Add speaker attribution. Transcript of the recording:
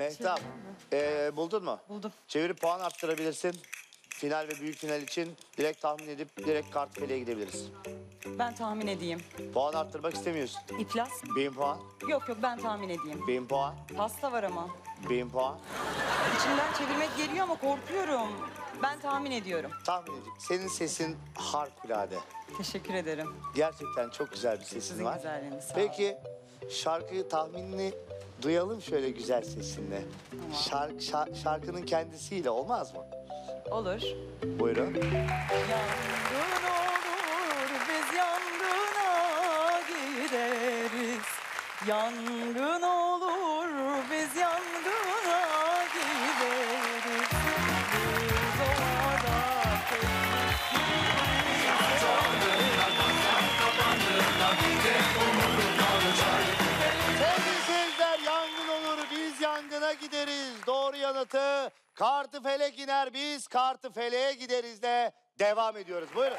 Speaker 1: Mehtap, ee, buldun mu?
Speaker 2: Buldum.
Speaker 1: Çevirip puan arttırabilirsin. Final ve büyük final için direkt tahmin edip direkt kartfeleğe gidebiliriz.
Speaker 2: Ben tahmin edeyim.
Speaker 1: Puan arttırmak istemiyorsun.
Speaker 2: İflas?
Speaker 1: Bin puan,
Speaker 2: Yok yok ben tahmin edeyim.
Speaker 1: bin puan,
Speaker 2: Pasta var ama.
Speaker 1: bin puan.
Speaker 2: İçimden çevirmek geliyor ama korkuyorum. Ben tahmin ediyorum.
Speaker 1: Tahmin edeyim. Senin sesin harikulade.
Speaker 2: Teşekkür ederim.
Speaker 1: Gerçekten çok güzel bir sesin
Speaker 2: Sizin
Speaker 1: var.
Speaker 2: güzelliğiniz, sağ
Speaker 1: Peki şarkı tahminini duyalım şöyle güzel sesinle. Şark, şa- şarkının kendisiyle olmaz mı?
Speaker 2: Olur.
Speaker 1: Buyurun.
Speaker 2: Yangın olur biz yangına gideriz. Yangın olur biz yangına gideriz.
Speaker 1: Doğru yanıtı kartı felek iner biz kartı feleğe gideriz de devam ediyoruz. Buyurun.